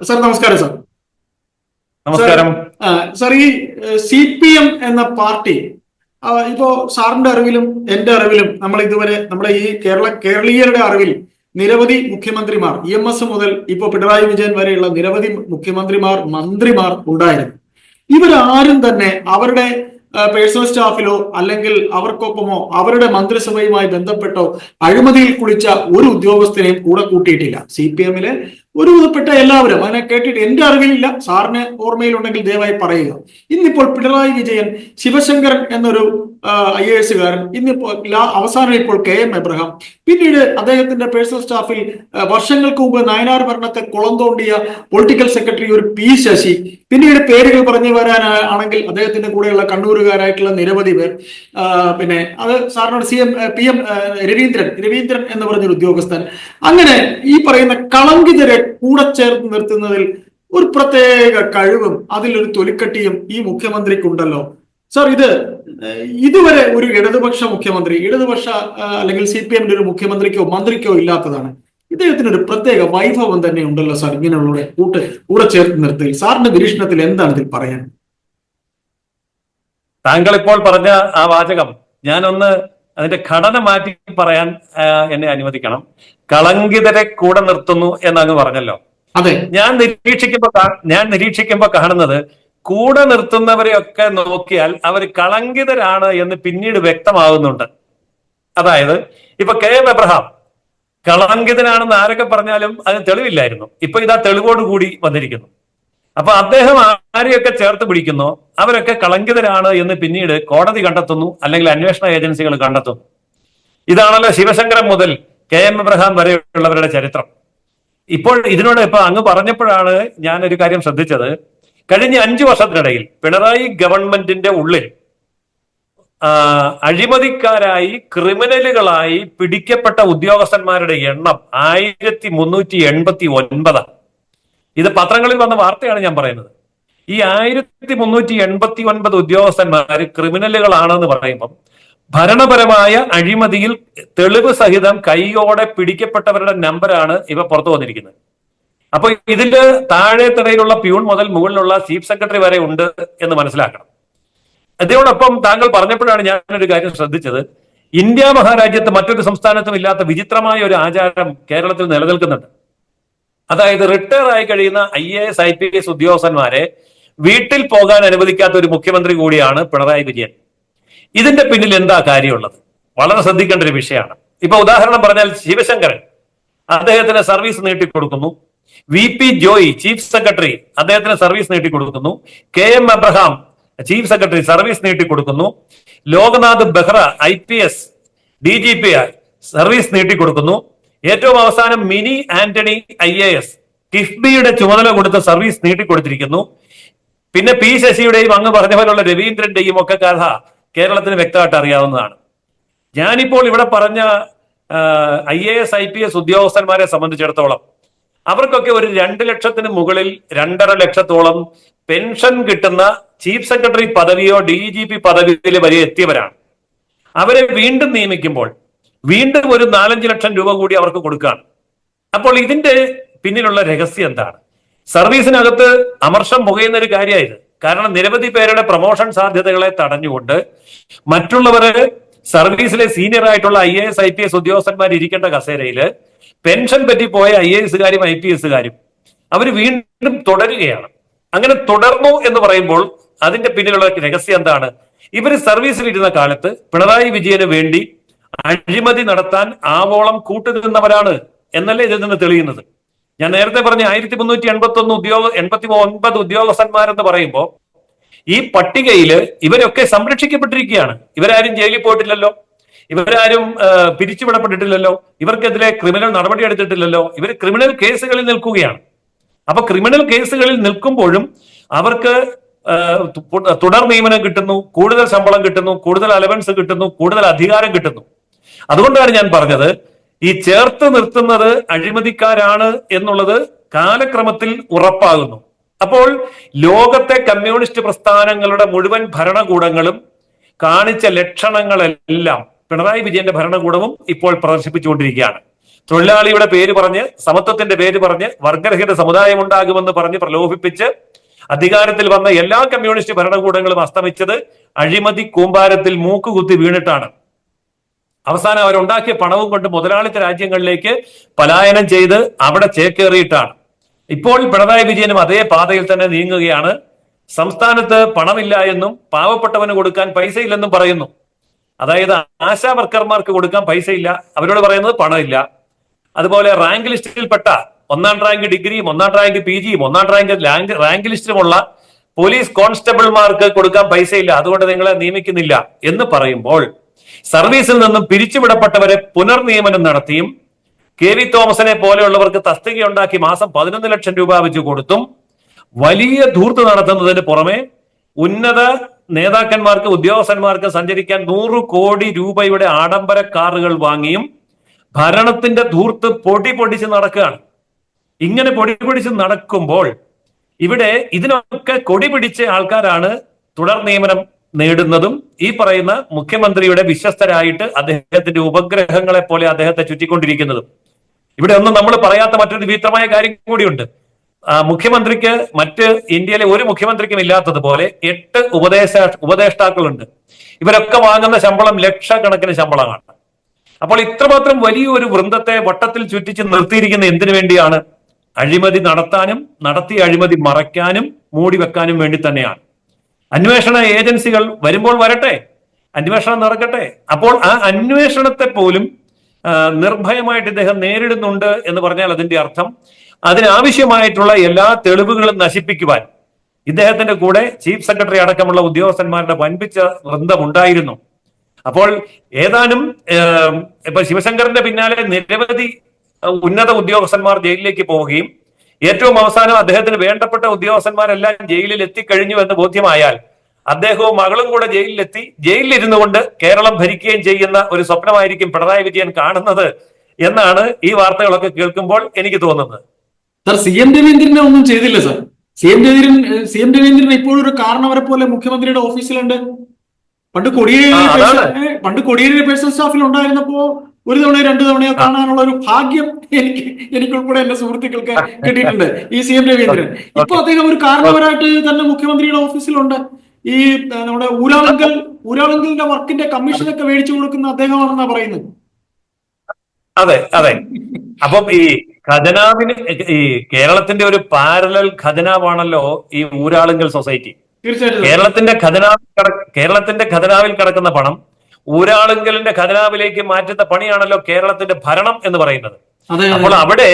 Sir നമസ്കാരം sir. നമസ്കാരം. Sir ഈ സി പി എം എന്ന പാർട്ടി ഇപ്പോ സാറിന്റെ അറിവിലും എന്റെ അറിവിലും നമ്മൾ ഇതുവരെ നമ്മുടെ ഈ കേരള കേരളീയരുടെ അറിവിൽ നിരവധി മുഖ്യമന്ത്രിമാർ ഇ എം എസ് മുതൽ ഇപ്പോ പിണറായി വിജയൻ വരെയുള്ള നിരവധി മുഖ്യമന്ത്രിമാർ മന്ത്രിമാർ ഉണ്ടായിരുന്നു. ഇവരാരും തന്നെ അവരുടെ പേഴ്സണൽ സ്റ്റാഫിലോ അല്ലെങ്കിൽ അവർക്കൊപ്പമോ അവരുടെ മന്ത്രിസഭയുമായി ബന്ധപ്പെട്ടോ അഴിമതിയിൽ കുളിച്ച ഒരു ഉദ്യോഗസ്ഥനെയും കൂടെ കൂട്ടിയിട്ടില്ല. സി പി എമ്മിലെ ഒരു വിധപ്പെട്ട എല്ലാവരും അതിനെ കേട്ടിട്ട് എന്റെ അറിവിലില്ല. സാറിന് ഓർമ്മയിലുണ്ടെങ്കിൽ ദയവായി പറയുക. ഇന്നിപ്പോൾ പിണറായി വിജയൻ ശിവശങ്കരൻ എന്നൊരു ഐ എ എസുകാരൻ ഇന്നിപ്പോ അവസാനം ഇപ്പോൾ കെ എം എബ്രഹാം. പിന്നീട് അദ്ദേഹത്തിന്റെ പേഴ്സണൽ സ്റ്റാഫിൽ വർഷങ്ങൾക്ക് മുമ്പ് നയനാർ ഭരണത്തെ കുളം തോണ്ടിയ പൊളിറ്റിക്കൽ സെക്രട്ടറി ഒരു പി ശശി. പിന്നീട് പേരുകൾ പറഞ്ഞു വരാൻ ആണെങ്കിൽ അദ്ദേഹത്തിന്റെ കൂടെയുള്ള കണ്ണൂരുകാരായിട്ടുള്ള നിരവധി പേർ പിന്നെ അത് സാറിനോട് C M P M Raveendran Raveendran എന്ന് പറഞ്ഞൊരു ഉദ്യോഗസ്ഥൻ. അങ്ങനെ ഈ പറയുന്ന കളങ്കിതരെ കൂടെ ചേർത്ത് നിർത്തുന്നതിൽ ഒരു പ്രത്യേക കഴിവും അതിലൊരു തൊലിക്കട്ടിയും ഈ മുഖ്യമന്ത്രിക്കുണ്ടല്ലോ. സാർ ഇത് ഇതുവരെ ഒരു ഇടതുപക്ഷ മുഖ്യമന്ത്രി ഇടതുപക്ഷ അല്ലെങ്കിൽ സി പി എമ്മിന്റെ ഒരു മുഖ്യമന്ത്രിക്കോ മന്ത്രിക്കോ ഇല്ലാത്തതാണ്. ഇദ്ദേഹത്തിന് ഒരു പ്രത്യേക വൈഭവം തന്നെ ഉണ്ടല്ലോ സാർ ഇങ്ങനെയുള്ള കൂട്ട് കൂടെ ചേർത്ത് നിർത്തൽ. സാറിന്റെ നിരീക്ഷണത്തിൽ എന്താണ് ഇതിൽ പറയാൻ? താങ്കൾ ഇപ്പോൾ പറഞ്ഞ ആ വാചകം ഞാനൊന്ന് അതിന്റെ ഘടന മാറ്റി പറയാൻ എന്നെ അനുവദിക്കണം. കളങ്കിതരെ കൂടെ നിർത്തുന്നു എന്നങ്ങ് പറഞ്ഞല്ലോ. അതെ. ഞാൻ നിരീക്ഷിക്കുമ്പോ ഞാൻ നിരീക്ഷിക്കുമ്പോ കാണുന്നത് കൂടെ നിർത്തുന്നവരെയൊക്കെ നോക്കിയാൽ അവർ കളങ്കിതരാണ് എന്ന് പിന്നീട് വ്യക്തമാകുന്നുണ്ട് അതായത് ഇപ്പൊ കെ എം എബ്രഹാം കളങ്കിതനാണെന്ന് ആരൊക്കെ പറഞ്ഞാലും അതിന് തെളിവില്ലായിരുന്നു. ഇപ്പൊ ഇതാ തെളിവോടുകൂടി വന്നിരിക്കുന്നു. അപ്പൊ അദ്ദേഹം ആരെയൊക്കെ ചേർത്ത് പിടിക്കുന്നു? അവരൊക്കെ കളങ്കിതരാണ് എന്ന് പിന്നീട് കോടതി കണ്ടെത്തുന്നു അല്ലെങ്കിൽ അന്വേഷണ ഏജൻസികൾ കണ്ടെത്തുന്നു. ഇതാണല്ലോ ശിവശങ്കരം മുതൽ കെ എം എബ്രഹാം വരെയുള്ളവരുടെ ചരിത്രം. ഇപ്പോൾ ഇതിനോട് ഇപ്പൊ അങ്ങ് പറഞ്ഞപ്പോഴാണ് ഞാൻ ഒരു കാര്യം ശ്രദ്ധിച്ചത്. കഴിഞ്ഞ അഞ്ചു വർഷത്തിനിടയിൽ പിണറായി ഗവൺമെന്റിന്റെ ഉള്ളിൽ അഴിമതിക്കാരായി ക്രിമിനലുകളായി പിടിക്കപ്പെട്ട ഉദ്യോഗസ്ഥന്മാരുടെ എണ്ണം ആയിരത്തി മുന്നൂറ്റി എൺപത്തി ഒൻപതാണ്. ഇത് പത്രങ്ങളിൽ വന്ന വാർത്തയാണ് ഞാൻ പറയുന്നത്. ഈ ആയിരത്തി മുന്നൂറ്റി എൺപത്തി ഒൻപത് ഉദ്യോഗസ്ഥന്മാർ ക്രിമിനലുകളാണെന്ന് പറയുമ്പം ഭരണപരമായ അഴിമതിയിൽ തെളിവ് സഹിതം കൈയോടെ പിടിക്കപ്പെട്ടവരുടെ നമ്പറാണ് ഇവ പുറത്തു വന്നിരിക്കുന്നത്. അപ്പൊ ഇതിന്റെ താഴെ തടയിലുള്ള പ്യൂൺ മുതൽ മുകളിലുള്ള ചീഫ് സെക്രട്ടറി വരെ ഉണ്ട് എന്ന് മനസ്സിലാക്കണം. അതോടൊപ്പം താങ്കൾ പറഞ്ഞപ്പോഴാണ് ഞാനൊരു കാര്യം ശ്രദ്ധിച്ചത്. ഇന്ത്യ മഹാരാജ്യത്ത് മറ്റൊരു സംസ്ഥാനത്തും ഇല്ലാത്ത വിചിത്രമായ ഒരു ആചാരം കേരളത്തിൽ നിലനിൽക്കുന്നുണ്ട്. അതായത് റിട്ടയർ ആയി കഴിയുന്ന I A S I P S ഉദ്യോഗസ്ഥന്മാരെ വീട്ടിൽ പോകാൻ അനുവദിക്കാത്ത ഒരു മുഖ്യമന്ത്രി കൂടിയാണ് പിണറായി വിജയൻ. ഇതിന്റെ പിന്നിൽ എന്താ കാര്യമുള്ളത്? വളരെ ശ്രദ്ധിക്കേണ്ട ഒരു വിഷയമാണ്. ഇപ്പൊ ഉദാഹരണം പറഞ്ഞാൽ ശിവശങ്കരൻ. അദ്ദേഹത്തിന് service നീട്ടിക്കൊടുക്കുന്നു. V P Joy chief secretary അദ്ദേഹത്തിന് service നീട്ടിക്കൊടുക്കുന്നു. K M Abraham chief secretary service നീട്ടിക്കൊടുക്കുന്നു. Loknath Behera I P S D G P service നീട്ടിക്കൊടുക്കുന്നു. ഏറ്റവും അവസാനം Mini Antony I A S കിഫ്ബിയുടെ ചുമതല കൊടുത്ത സർവീസ് നീട്ടിക്കൊടുത്തിരിക്കുന്നു. പിന്നെ പി ശശിയുടെയും അങ്ങ് പറഞ്ഞ പോലുള്ള രവീന്ദ്രന്റെയും ഒക്കെ കഥ കേരളത്തിന് വ്യക്തമായിട്ട് അറിയാവുന്നതാണ്. ഞാനിപ്പോൾ ഇവിടെ പറഞ്ഞ I A S I P S ഉദ്യോഗസ്ഥന്മാരെ സംബന്ധിച്ചിടത്തോളം അവർക്കൊക്കെ ഒരു രണ്ട് ലക്ഷത്തിന് മുകളിൽ രണ്ടര ലക്ഷത്തോളം പെൻഷൻ കിട്ടുന്ന ചീഫ് സെക്രട്ടറി പദവിയോ ഡി ജി പി പദവിയിൽ വരെ എത്തിയവരാണ്. അവരെ വീണ്ടും നിയമിക്കുമ്പോൾ വീണ്ടും ഒരു നാലഞ്ച് ലക്ഷം രൂപ കൂടി അവർക്ക് കൊടുക്കുകയാണ് അപ്പോൾ ഇതിന്റെ പിന്നിലുള്ള രഹസ്യം എന്താണ്? സർവീസിനകത്ത് അമർഷം പുകയുന്ന ഒരു കാര്യമായത്. കാരണം നിരവധി പേരുടെ പ്രൊമോഷൻ സാധ്യതകളെ തടഞ്ഞുകൊണ്ട് മറ്റുള്ളവര് സർവീസിലെ സീനിയർ ആയിട്ടുള്ള I A S I P S ഉദ്യോഗസ്ഥന്മാർ ഇരിക്കേണ്ട കസേരയിൽ പെൻഷൻ പറ്റിപ്പോയ ഐ എ എസുകാരും ഐ പി എസുകാരും അവർ വീണ്ടും തുടരുകയാണ്. അങ്ങനെ തുടർന്നു എന്ന് പറയുമ്പോൾ അതിന്റെ പിന്നിലുള്ള രഹസ്യം എന്താണ്? ഇവർ സർവീസിൽ ഇരുന്ന കാലത്ത് പിണറായി വിജയന് വേണ്ടി അഴിമതി നടത്താൻ ആവോളം കൂട്ടുനിന്നവരാണ് എന്നല്ലേ ഇതിൽ നിന്ന് തെളിയുന്നത്. ഞാൻ നേരത്തെ പറഞ്ഞ ആയിരത്തി മുന്നൂറ്റി എൺപത്തി ഒന്ന് ഉദ്യോഗ എൺപത്തി ഒൻപത് ഉദ്യോഗസ്ഥന്മാരെന്ന് പറയുമ്പോൾ ഈ പട്ടികയിൽ ഇവരൊക്കെ സംരക്ഷിക്കപ്പെട്ടിരിക്കുകയാണ്. ഇവരാരും ജയിലിൽ പോയിട്ടില്ലല്ലോ. ഇവരാരും പിരിച്ചുവിടപ്പെട്ടിട്ടില്ലല്ലോ. ഇവർക്കെതിരെ ക്രിമിനൽ നടപടി എടുത്തിട്ടില്ലല്ലോ. ഇവർ ക്രിമിനൽ കേസുകളിൽ നിൽക്കുകയാണ്. അപ്പൊ ക്രിമിനൽ കേസുകളിൽ നിൽക്കുമ്പോഴും അവർക്ക് തുടർ നിയമനം കിട്ടുന്നു കൂടുതൽ ശമ്പളം കിട്ടുന്നു കൂടുതൽ അലവൻസ് കിട്ടുന്നു കൂടുതൽ അധികാരം കിട്ടുന്നു. അതുകൊണ്ടാണ് ഞാൻ പറഞ്ഞത് ഈ ചേർത്ത് നിർത്തുന്നത് അഴിമതിക്കാരാണ് എന്നുള്ളത് കാലക്രമത്തിൽ ഉറപ്പാകുന്നു. അപ്പോൾ ലോകത്തെ കമ്മ്യൂണിസ്റ്റ് പ്രസ്ഥാനങ്ങളുടെ മുഴുവൻ ഭരണകൂടങ്ങളും കാണിച്ച ലക്ഷണങ്ങളെല്ലാം പിണറായി വിജയന്റെ ഭരണകൂടവും ഇപ്പോൾ പ്രദർശിപ്പിച്ചുകൊണ്ടിരിക്കുകയാണ്. തൊഴിലാളിയുടെ പേര് പറഞ്ഞ് സമത്വത്തിന്റെ പേര് പറഞ്ഞ് വർഗരഹിത സമുദായം ഉണ്ടാകുമെന്ന് പറഞ്ഞ് പ്രലോഭിപ്പിച്ച് അധികാരത്തിൽ വന്ന എല്ലാ കമ്മ്യൂണിസ്റ്റ് ഭരണകൂടങ്ങളും അസ്തമിച്ചത് അഴിമതി കൂമ്പാരത്തിൽ മൂക്കുകുത്തി വീണിട്ടാണ്. അവസാനം അവരുണ്ടാക്കിയ പണവും കൊണ്ട് മുതലാളിത്ത രാജ്യങ്ങളിലേക്ക് പലായനം ചെയ്ത് അവിടെ ചേക്കേറിയിട്ടാണ്. ഇപ്പോൾ പിണറായി വിജയനും അതേ പാതയിൽ തന്നെ നീങ്ങുകയാണ്. സംസ്ഥാനത്ത് പണമില്ല എന്നും പാവപ്പെട്ടവന് കൊടുക്കാൻ പൈസയില്ലെന്നും പറയുന്നു. അതായത് ആശാ വർക്കർമാർക്ക് കൊടുക്കാൻ പൈസയില്ല. അവരോട് പറയുന്നത് പണമില്ല. അതുപോലെ റാങ്ക് ലിസ്റ്റിൽപ്പെട്ട ഒന്നാം റാങ്ക് ഡിഗ്രിയും ഒന്നാം റാങ്ക് പി ജിയും ഒന്നാം റാങ്ക് റാങ്ക് ലിസ്റ്റിലുമുള്ള പോലീസ് കോൺസ്റ്റബിൾമാർക്ക് കൊടുക്കാൻ പൈസയില്ല. അതുകൊണ്ട് നിങ്ങളെ നിയമിക്കുന്നില്ല എന്ന് പറയുമ്പോൾ സർവീസിൽ നിന്നും പിരിച്ചുവിടപ്പെട്ടവരെ പുനർനിയമനം നടത്തിയും കെ വി തോമസിനെ പോലെയുള്ളവർക്ക് തസ്തികയുണ്ടാക്കി മാസം പതിനൊന്ന് ലക്ഷം രൂപ വെച്ച് കൊടുത്തും വലിയ ധൂർത്ത് നടത്തുന്നതിന് പുറമെ ഉന്നത നേതാക്കന്മാർക്ക് ഉദ്യോഗസ്ഥന്മാർക്ക് സഞ്ചരിക്കാൻ നൂറ് കോടി രൂപയുടെ ആഡംബര കാറുകൾ വാങ്ങിയും ഭരണത്തിന്റെ ധൂർത്ത് പൊടി പൊടിച്ച് നടക്കുകയാണ്. ഇങ്ങനെ പൊടി പൊടിച്ച് നടക്കുമ്പോൾ ഇവിടെ ഇതിനൊക്കെ കൊടി പിടിച്ച ആൾക്കാരാണ് തുടർ നിയമനം നേടുന്നതും ഈ പറയുന്ന മുഖ്യമന്ത്രിയുടെ വിശ്വസ്തരായിട്ട് അദ്ദേഹത്തിന്റെ ഉപഗ്രഹങ്ങളെ പോലെ അദ്ദേഹത്തെ ചുറ്റിക്കൊണ്ടിരിക്കുന്നതും. ഇവിടെ ഒന്നും നമ്മൾ പറയാത്ത മറ്റൊരു വിചിത്രമായ കാര്യം കൂടിയുണ്ട്. മുഖ്യമന്ത്രിക്ക് മറ്റ് ഇന്ത്യയിലെ ഒരു മുഖ്യമന്ത്രിക്കും ഇല്ലാത്തതുപോലെ എട്ട് ഉപദേശ ഉപദേഷ്ടാക്കളുണ്ട്. ഇവരൊക്കെ വാങ്ങുന്ന ശമ്പളം ലക്ഷക്കണക്കിന് ശമ്പളമാണ്. അപ്പോൾ ഇത്രമാത്രം വലിയൊരു വൃന്ദത്തെ വട്ടത്തിൽ ചുറ്റിച്ച് നിർത്തിയിരിക്കുന്ന എന്തിനു വേണ്ടിയാണ്? അഴിമതി നടത്താനും നടത്തിയ അഴിമതി മറയ്ക്കാനും മൂടി വെക്കാനും വേണ്ടി തന്നെയാണ്. അന്വേഷണ ഏജൻസികൾ വരുമ്പോൾ വരട്ടെ അന്വേഷണം നടക്കട്ടെ. അപ്പോൾ ആ അന്വേഷണത്തെ പോലും നിർഭയമായിട്ട് ഇദ്ദേഹം നേരിടുന്നുണ്ട് എന്ന് പറഞ്ഞാൽ അതിന്റെ അർത്ഥം അതിനാവശ്യമായിട്ടുള്ള എല്ലാ തെളിവുകളും നശിപ്പിക്കുവാൻ ഇദ്ദേഹത്തിന്റെ കൂടെ ചീഫ് സെക്രട്ടറി അടക്കമുള്ള ഉദ്യോഗസ്ഥന്മാരുടെ വൻപിച്ച വൃന്ദമുണ്ടായിരുന്നു. അപ്പോൾ ഏതാനും ഇപ്പൊ ശിവശങ്കറിന്റെ പിന്നാലെ നിരവധി ഉന്നത ഉദ്യോഗസ്ഥന്മാർ ജയിലിലേക്ക് പോവുകയും ഏറ്റവും അവസാനം അദ്ദേഹത്തിന് വേണ്ടപ്പെട്ട ഉദ്യോഗസ്ഥന്മാരെല്ലാം ജയിലിൽ എത്തിക്കഴിഞ്ഞു എന്ന് ബോധ്യമായാൽ അദ്ദേഹവും മകളും കൂടെ ജയിലിലെത്തി. ജയിലിലിരുന്നു കൊണ്ട് കേരളം ഭരിക്കുകയും ചെയ്യുന്ന ഒരു സ്വപ്നമായിരിക്കും പിണറായി വിജയൻ കാണുന്നത് എന്നാണ് ഈ വാർത്തകളൊക്കെ കേൾക്കുമ്പോൾ എനിക്ക് തോന്നുന്നത്. സർ സി എം രവീന്ദ്രനെ ഒന്നും ചെയ്തില്ല sir. C M Raveendran C M Raveendran ഇപ്പോഴും ഒരു കാരണവരെ പോലെ മുഖ്യമന്ത്രിയുടെ ഓഫീസിലുണ്ട്. പണ്ട് കൊടിയേരി പണ്ട് കൊടിയേരി പേഴ്സണൽ സ്റ്റാഫിൽ ഉണ്ടായിരുന്നപ്പോ ഒരു തവണയോ രണ്ടു തവണയോ കാണാനുള്ള ഒരു ഭാഗ്യം എനിക്ക് എനിക്കുൾപ്പെടെ എന്റെ സുഹൃത്തുക്കൾക്ക് കിട്ടിയിട്ടുണ്ട്. ഈ സി എം രവീന്ദ്രൻ. ഇപ്പൊ അദ്ദേഹം ഒരു കാരണവരായിട്ട് തന്നെ മുഖ്യമന്ത്രിയുടെ ഓഫീസിലുണ്ട്. ഈ നമ്മുടെ ഊരാളങ്കൽ ഊരാളങ്കലിന്റെ വർക്കിന്റെ കമ്മീഷനൊക്കെ മേടിച്ചു കൊടുക്കുന്ന അദ്ദേഹമാണെന്നാ പറയുന്നത്. അതെ അതെ. അപ്പം ഈ ഖജനാവിന് ഈ കേരളത്തിന്റെ ഒരു പാരലൽ ഖജനാവാണല്ലോ ഈ ഊരാളുങ്കൽ സൊസൈറ്റി. കേരളത്തിന്റെ ഖജനാവിൽ കേരളത്തിന്റെ ഖജനാവിൽ കിടക്കുന്ന പണം ഊരാളുങ്കലിന്റെ ഖജനാവിലേക്ക് മാറ്റുന്ന പണിയാണല്ലോ കേരളത്തിന്റെ ഭരണം എന്ന് പറയുന്നത്. അപ്പോൾ അവിടെ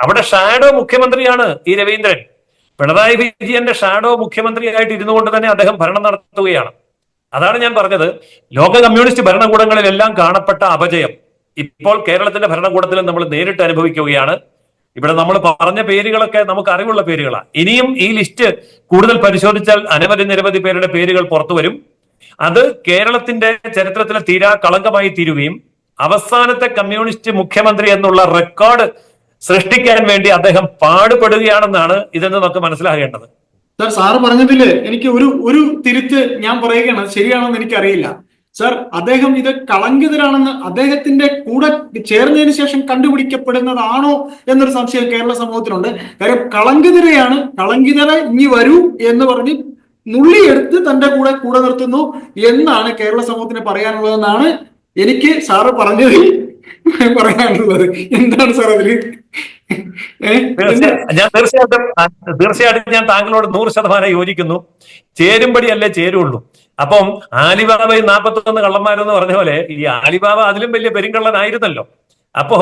അവിടെ ഷാഡോ മുഖ്യമന്ത്രിയാണ് ഈ രവീന്ദ്രൻ. പിണറായി വിജയന്റെ ഷാഡോ മുഖ്യമന്ത്രിയായിട്ട് ഇരുന്നു കൊണ്ട് തന്നെ അദ്ദേഹം ഭരണം നടത്തുകയാണ്. അതാണ് ഞാൻ പറഞ്ഞത്. ലോക കമ്മ്യൂണിസ്റ്റ് ഭരണകൂടങ്ങളിലെല്ലാം കാണപ്പെട്ട അപജയം. ഇപ്പോൾ കേരളത്തിന്റെ ഭരണകൂടത്തിൽ നമ്മൾ നേരിട്ട് അനുഭവിക്കുകയാണ്. ഇവിടെ നമ്മൾ പറഞ്ഞ പേരുകളൊക്കെ നമുക്ക് അറിവുള്ള പേരുകളാണ് ഇനിയും ഈ ലിസ്റ്റ് കൂടുതൽ പരിശോധിച്ചാൽ അനവധി നിരവധി പേരുടെ പേരുകൾ പുറത്തു വരും. അത് കേരളത്തിന്റെ ചരിത്രത്തിലെ തീരാ കളങ്കമായി തീരുകയും അവസാനത്തെ കമ്മ്യൂണിസ്റ്റ് മുഖ്യമന്ത്രി എന്നുള്ള റെക്കോർഡ് സൃഷ്ടിക്കാൻ വേണ്ടി അദ്ദേഹം പാടുപെടുകയാണെന്നാണ് ഇതെന്ന് നമുക്ക് മനസ്സിലാകേണ്ടത്. സർ സാറ് പറഞ്ഞതിൽ എനിക്ക് ഒരു ഒരു തിരുത്ത് ഞാൻ പറയുകയാണ്. ശരിയാണെന്ന് എനിക്കറിയില്ല. സർ അദ്ദേഹം ഇത് കളങ്കിതരാണെന്ന് അദ്ദേഹത്തിന്റെ കൂടെ ചേർന്നതിന് ശേഷം കണ്ടുപിടിക്കപ്പെടുന്നതാണോ എന്നൊരു സംശയം കേരള സമൂഹത്തിലുണ്ട് കാര്യം കളങ്കിതരെയാണ്. കളങ്കിതരെ ഇനി വരൂ എന്ന് പറഞ്ഞ് നുള്ളിയെടുത്ത് തന്റെ കൂടെ കൂടെ നിർത്തുന്നു എന്നാണ് കേരള സമൂഹത്തിന് പറയാനുള്ളതെന്നാണ് എനിക്ക് സാറ് പറഞ്ഞത് പറയാനുള്ളത്. എന്താണ് സാർ അതിൽ? ഞാൻ തീർച്ചയായിട്ടും തീർച്ചയായിട്ടും ഞാൻ താങ്കളോട് നൂറ് ശതമാനം യോജിക്കുന്നു. ചേരുംപടിയല്ലേ ചേരുള്ളൂ. അപ്പം ആലിബാബ ഈ നാൽപ്പത്തി ഒന്ന് കള്ളന്മാരെന്ന് പറഞ്ഞ പോലെ ഈ ആലിബാബ അതിലും വലിയ പെരുങ്കള്ളനായിരുന്നല്ലോ. അപ്പോ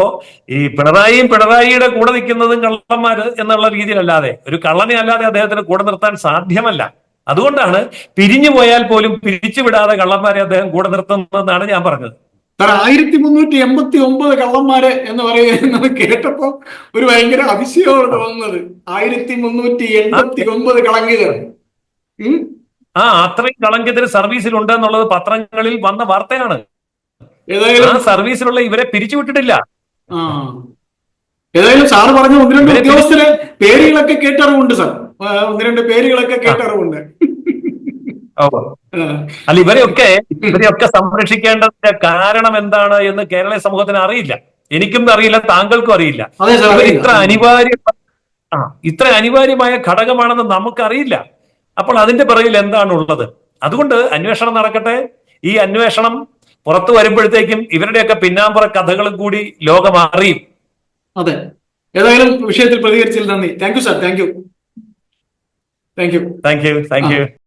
ഈ പിണറായിയും പിണറായിയുടെ കൂടെ നിൽക്കുന്നതും കള്ളന്മാര് എന്നുള്ള രീതിയിലല്ലാതെ ഒരു കള്ളനെ അല്ലാതെ അദ്ദേഹത്തിന് കൂടെ നിർത്താൻ സാധ്യമല്ല. അതുകൊണ്ടാണ് പിരിഞ്ഞു പോയാൽ പോലും പിരിച്ചുവിടാതെ കള്ളന്മാരെ അദ്ദേഹം കൂടെ നിർത്തുന്നതെന്നാണ് ഞാൻ പറഞ്ഞത്. ആയിരത്തി മുന്നൂറ്റി എൺപത്തി ഒമ്പത് കള്ളന്മാര് എന്ന് പറയുന്നത് കേട്ടപ്പോ ഒരു ഭയങ്കര അതിശയമാണ് തോന്നുന്നത് ആയിരത്തി മുന്നൂറ്റി എൺപത്തി ഒമ്പത് കളങ്കിതർ ആ അത്രയും കളങ്കിതര് സർവീസിലുണ്ട് എന്നുള്ളത് പത്രങ്ങളിൽ വന്ന വാർത്തയാണ്. ആ ഏതായാലും സർവീസിലുള്ള ഇവരെ പിരിച്ചുവിട്ടിട്ടില്ല. ഏതായാലും സാറ് പറഞ്ഞ ഒന്ന് രണ്ട് ഉദ്യോഗസ്ഥരെ പേരുകളൊക്കെ കേട്ടറിവുണ്ട് സാർ. ഒന്ന് രണ്ട് പേരുകളൊക്കെ കേട്ടറിവുണ്ട്. അല്ല ഇവരെയൊക്കെ ഇവരെയൊക്കെ സംരക്ഷിക്കേണ്ടതിന്റെ കാരണം എന്താണ് എന്ന് കേരള സമൂഹത്തിന് അറിയില്ല. എനിക്കും അറിയില്ല താങ്കൾക്കും അറിയില്ല. ഇത്ര അനിവാര്യ ആ ഇത്ര അനിവാര്യമായ ഘടകമാണെന്ന് നമുക്കറിയില്ല. അപ്പോൾ അതിന്റെ പിറകിൽ എന്താണ് ഉള്ളത് അതുകൊണ്ട് അന്വേഷണം നടക്കട്ടെ. ഈ അന്വേഷണം പുറത്തു വരുമ്പോഴത്തേക്കും ഇവരുടെയൊക്കെ പിന്നാമ്പുറ കഥകളും കൂടി ലോകം അറിയും. അതെ. ഏതായാലും വിഷയത്തിൽ പ്രതികരിച്ചതിൽ നന്ദി. Thank you sir thank you. Thank you. Thank you. Thank uh -huh. you. Uh-huh.